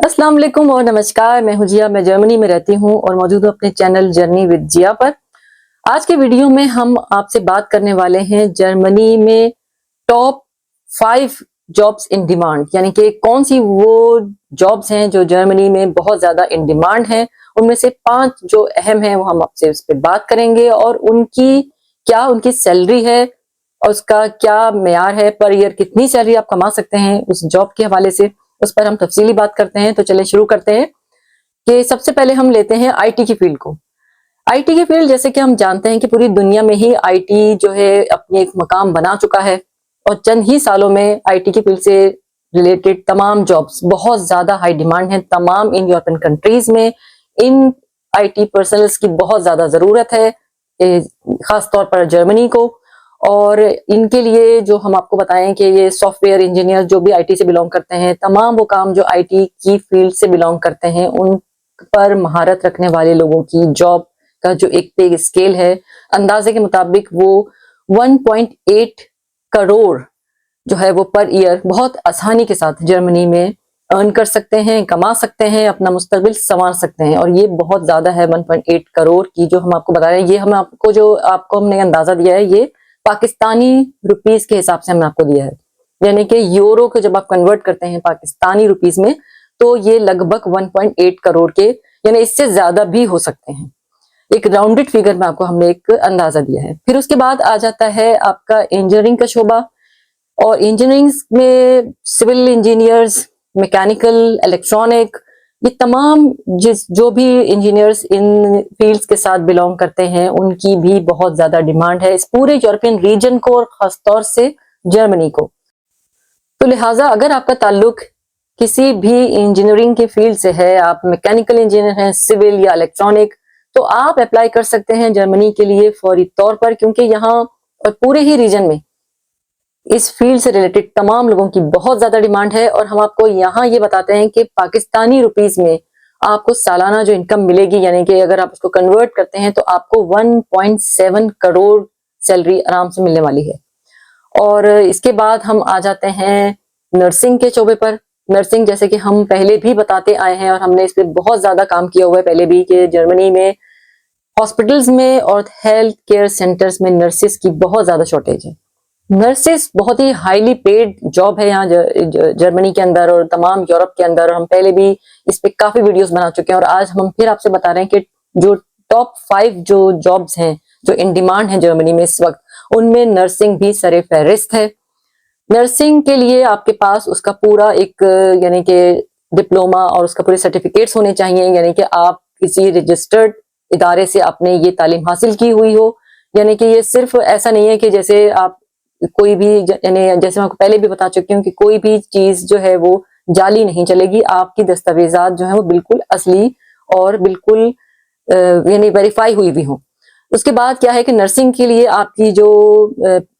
अस्सलाम वालेकुम और नमस्कार। मैं हूँ जिया, मैं जर्मनी में रहती हूँ और मौजूद हूँ अपने चैनल जर्नी विद जिया पर। आज के वीडियो में हम आपसे बात करने वाले हैं जर्मनी में top five jobs in demand यानी कि कौन सी वो जॉब्स हैं जो जर्मनी में बहुत ज़्यादा इन डिमांड हैं। उनमें से पाँच जो अहम हैं वो हम आपसे उस पर बात करेंगे और उनकी क्या उनकी सैलरी है और उसका क्या मैार है पर ईयर कितनी सैलरी आप कमा सकते हैं उस जॉब के हवाले से। उस पर हम तफसीली बात करते हैं तो चले शुरू करते हैं कि सबसे पहले हम लेते हैं आईटी की फ़ील्ड को। आईटी की फ़ील्ड जैसे कि हम जानते हैं कि पूरी दुनिया में ही आईटी जो है अपनी एक मकाम बना चुका है और चंद ही सालों में आईटी की फ़ील्ड से रिलेटेड तमाम जॉब्स बहुत ज़्यादा हाई डिमांड है। तमाम इन यूरोपियन कंट्रीज़ में इन आईटी पर्सनल्स की बहुत ज़्यादा ज़रूरत है खासतौर पर जर्मनी को। और इनके लिए जो हम आपको बताएँ कि ये सॉफ्टवेयर इंजीनियर जो भी आईटी से बिलोंग करते हैं, तमाम वो काम जो आईटी की फ़ील्ड से बिलोंग करते हैं, उन पर महारत रखने वाले लोगों की जॉब का जो एक पे स्केल है, अंदाजे के मुताबिक वो 1.8 करोड़ जो है वो पर ईयर बहुत आसानी के साथ जर्मनी में अर्न कर सकते हैं, कमा सकते हैं, अपना मुस्तबिल संवार सकते हैं और ये बहुत ज़्यादा है 1.8 करोड़ की जो हम आपको बता रहे हैं। ये हम आपको जो, आपको हमने अंदाज़ा दिया है, ये पाकिस्तानी रुपीस के हिसाब से हमने आपको दिया है। यानी कि यूरो को जब आप कन्वर्ट करते हैं पाकिस्तानी रुपीस में तो ये लगभग 1.8 करोड़ के, यानी इससे ज़्यादा भी हो सकते हैं। एक राउंडेड फिगर में आपको हमने एक अंदाज़ा दिया है। फिर उसके बाद आ जाता है आपका इंजीनियरिंग का शोभा। और इंजीनियरिंग में सिविल इंजीनियर्स मैकेनिकल इलेक्ट्रॉनिक ये तमाम जिस, जो भी इंजीनियर्स इन फील्ड्स के साथ बिलोंग करते हैं, उनकी भी बहुत ज़्यादा डिमांड है इस पूरे यूरोपियन रीजन को और खासतौर से जर्मनी को। तो लिहाजा अगर आपका ताल्लुक किसी भी इंजीनियरिंग के फ़ील्ड से है, आप मैकेनिकल इंजीनियर हैं सिविल या इलेक्ट्रॉनिक तो आप अप्लाई कर सकते हैं जर्मनी के लिए फौरी तौर पर, क्योंकि यहाँ और पूरे ही रीजन में इस फ़ील्ड से रिलेटेड तमाम लोगों की बहुत ज़्यादा डिमांड है और हम आपको यहाँ ये बताते हैं कि पाकिस्तानी रुपीज़ में आपको सालाना जो इनकम मिलेगी, यानी कि अगर आप उसको कन्वर्ट करते हैं तो आपको 1.7 करोड़ सैलरी आराम से मिलने वाली है। और इसके बाद हम आ जाते हैं नर्सिंग के शोबे पर। नर्सिंग जैसे कि हम पहले भी बताते आए हैं और हमने इस पर बहुत ज़्यादा काम किया हुआ है, पहले भी कि जर्मनी में हॉस्पिटल्स में और हेल्थ केयर सेंटर्स में नर्सिस की बहुत ज़्यादा शॉर्टेज है। नर्सिस बहुत ही हाईली पेड जॉब है यहाँ जर्मनी के अंदर और तमाम यूरोप के अंदर। हम पहले भी इस पे काफ़ी वीडियोस बना चुके हैं और आज हम फिर आपसे बता रहे हैं कि जो टॉप फाइव जो जॉब्स हैं, जो इन डिमांड है जर्मनी में इस वक्त, उनमें नर्सिंग भी सरे फहरिस्त है। नर्सिंग के लिए आपके पास उसका पूरा एक, यानी कि डिप्लोमा और उसका पूरे सर्टिफिकेट्स होने चाहिए, यानी कि आप किसी रजिस्टर्ड इदारे से आपने ये तालीम हासिल की हुई हो। यानी कि ये सिर्फ़ ऐसा नहीं है कि जैसे आप कोई भी यानी जैसे मैं पहले भी बता चुकी हूँ कि कोई भी चीज़ जो है वो जाली नहीं चलेगी। आपकी दस्तावेजात जो है वो बिल्कुल असली और बिल्कुल यानी वेरीफाई हुई भी हो। उसके बाद क्या है कि नर्सिंग के लिए आपकी जो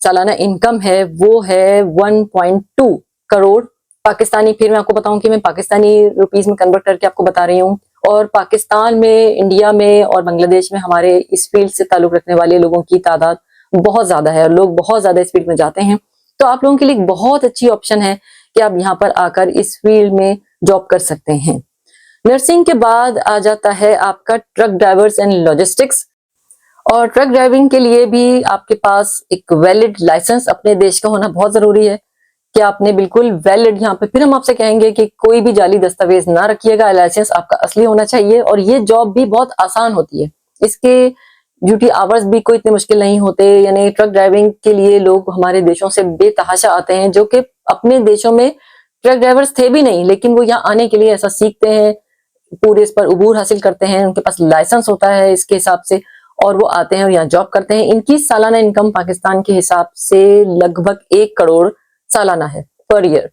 सालाना इनकम है, वो है 1.2 करोड़ पाकिस्तानी। फिर मैं आपको बताऊँ कि मैं पाकिस्तानी रुपीस में कन्वर्ट करके आपको बता रही हूँ और पाकिस्तान में इंडिया में और बांग्लादेश में हमारे इस फ़ील्ड से ताल्लुक रखने वाले लोगों की तादाद बहुत ज़्यादा है और लोग बहुत ज़्यादा इस फ़ील्ड में जाते हैं। तो आप लोगों के लिए बहुत अच्छी ऑप्शन है कि आप यहाँ पर आकर इस फ़ील्ड में जॉब कर सकते हैं। नर्सिंग के बाद आ जाता है आपका ट्रक ड्राइवर्स एंड लॉजिस्टिक्स और ट्रक ड्राइविंग के लिए भी आपके पास एक वैलिड लाइसेंस अपने देश का होना बहुत ज़रूरी है कि आपने बिल्कुल वैलिड यहाँ पे। फिर हम आपसे कहेंगे कि कोई भी जाली दस्तावेज़ ना रखिएगा लाइसेंस आपका असली होना चाहिए और ये जॉब भी बहुत आसान होती है। इसके ड्यूटी आवर्स भी कोई इतने मुश्किल नहीं होते, यानी ट्रक ड्राइविंग के लिए लोग हमारे देशों से बेतहाशा आते हैं, जो कि अपने देशों में ट्रक ड्राइवर्स थे भी नहीं, लेकिन वो यहाँ आने के लिए ऐसा सीखते हैं, पूरे इस पर उबूर हासिल करते हैं, उनके पास लाइसेंस होता है इसके हिसाब से, और वो आते हैं और यहाँ जॉब करते हैं। इनकी सालाना इनकम पाकिस्तान के हिसाब से लगभग एक करोड़ सालाना है पर ईयर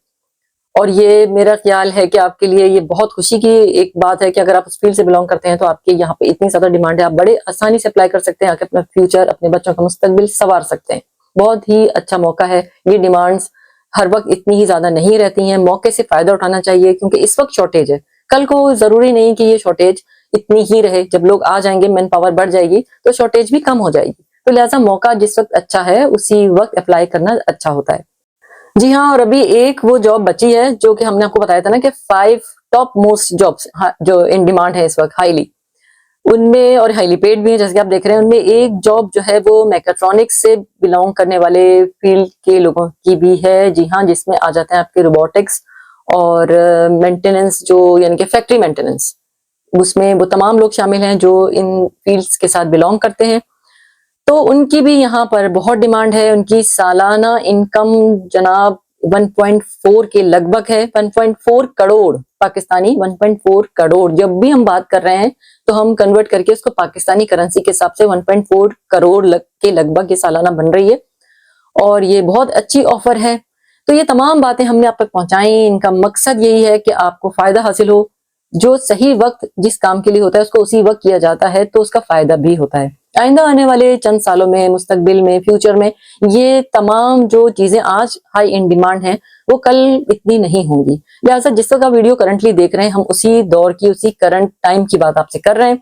और ये मेरा ख्याल है कि आपके लिए ये बहुत खुशी की एक बात है कि अगर आप उस फ़ील्ड से बिलोंग करते हैं तो आपके यहाँ पे इतनी ज़्यादा डिमांड है। आप बड़े आसानी से अप्लाई कर सकते हैं आके अपना फ्यूचर अपने बच्चों का मुस्तकबिल संवार सकते हैं। बहुत ही अच्छा मौका है। ये डिमांड्स हर वक्त इतनी ही ज़्यादा नहीं रहती हैं। मौके से फ़ायदा उठाना चाहिए क्योंकि इस वक्त शॉर्टेज है। कल को ज़रूरी नहीं कि ये शॉर्टेज इतनी ही रहे। जब लोग आ जाएँगे मैन पावर बढ़ जाएगी तो शॉर्टेज भी कम हो जाएगी। तो लिहाजा मौका जिस वक्त अच्छा है, उसी वक्त अप्लाई करना अच्छा होता है। जी हाँ और अभी एक वो जॉब बची है, जो कि हमने आपको बताया था ना कि फाइव टॉप मोस्ट जॉब्स जो इन डिमांड है इस वक्त हाईली उनमें और हाईली पेड भी है, जैसे कि आप देख रहे हैं, उनमें एक जॉब जो है वो मैकेट्रॉनिक्स से बिलोंग करने वाले फ़ील्ड के लोगों की भी है। जी हाँ जिसमें आ जाते हैं आपके रोबोटिक्स और मेंटेनेंस जो, यानी कि फैक्ट्री मेंटेनेंस उसमें वो तमाम लोग शामिल हैं जो इन फील्ड्स के साथ बिलोंग करते हैं। तो उनकी भी यहाँ पर बहुत डिमांड है। उनकी सालाना इनकम जनाब 1.4 के लगभग है। 1.4 करोड़ पाकिस्तानी 1.4 करोड़। जब भी हम बात कर रहे हैं तो हम कन्वर्ट करके उसको पाकिस्तानी करेंसी के हिसाब से 1.4 करोड़ लग, के लगभग ये सालाना बन रही है। और ये बहुत अच्छी ऑफ़र है। तो ये तमाम बातें हमने आप तक पहुंचाई। इनका मकसद यही है कि आपको फ़ायदा हासिल हो। जो सही वक्त जिस काम के लिए होता है, उसको उसी वक्त किया जाता है तो उसका फ़ायदा भी होता है। आइंदा आने वाले चंद सालों में, मुस्तकबिल में, फ्यूचर में, ये तमाम जो चीज़ें आज हाई इन डिमांड हैं, वो कल इतनी नहीं होंगी। लिहाजा जिस तरह का वीडियो करंटली देख रहे हैं, हम उसी दौर की, उसी करंट टाइम की बात आपसे कर रहे हैं।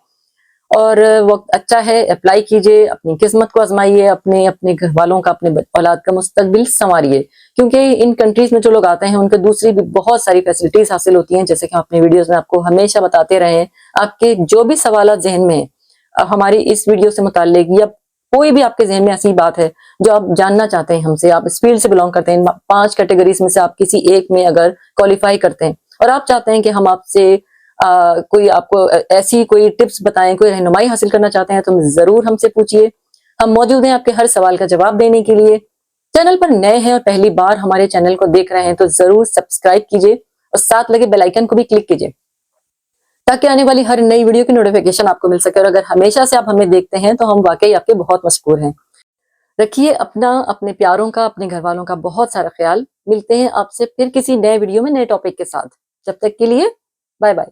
और वक्त अच्छा है अप्लाई कीजिए, अपनी किस्मत को आजमाइए, अपने अपने घर वालों का, अपने औलाद का मुस्तकबिल संवारिए। क्योंकि इन कंट्रीज़ में जो लोग आते हैं, उनको दूसरी भी बहुत सारी फैसिलिटीज़ हासिल होती हैं, जैसे कि हम अपने वीडियोस में आपको हमेशा बताते रहे आपके जो भी सवाल जहन में हमारी इस वीडियो से मुतालिक या कोई भी आपके जहन में ऐसी बात है जो आप जानना चाहते हैं हमसे, आप इस फ़ील्ड से बिलोंग करते हैं पाँच कैटेगरीज में से आप किसी एक में अगर क्वालिफाई करते हैं और आप चाहते हैं कि हम आपसे कोई आपको ऐसी कोई टिप्स बताएँ, कोई रहनुमाई हासिल करना चाहते हैं तो ज़रूर हमसे पूछिए। हम मौजूद हैं आपके हर सवाल का जवाब देने के लिए। चैनल पर नए हैं और पहली बार हमारे चैनल को देख रहे हैं तो ज़रूर सब्सक्राइब कीजिए और साथ लगे बेलाइकन को भी क्लिक कीजिए। ताकि आने वाली हर नई वीडियो की नोटिफिकेशन आपको मिल सके और अगर हमेशा से आप हमें देखते हैं तो हम वाकई आपके बहुत मशहूर हैं। रखिए अपना, अपने प्यारों का, अपने घर वालों का बहुत सारा ख्याल। मिलते हैं आपसे फिर किसी नए वीडियो में नए टॉपिक के साथ। जब तक के लिए बाय बाय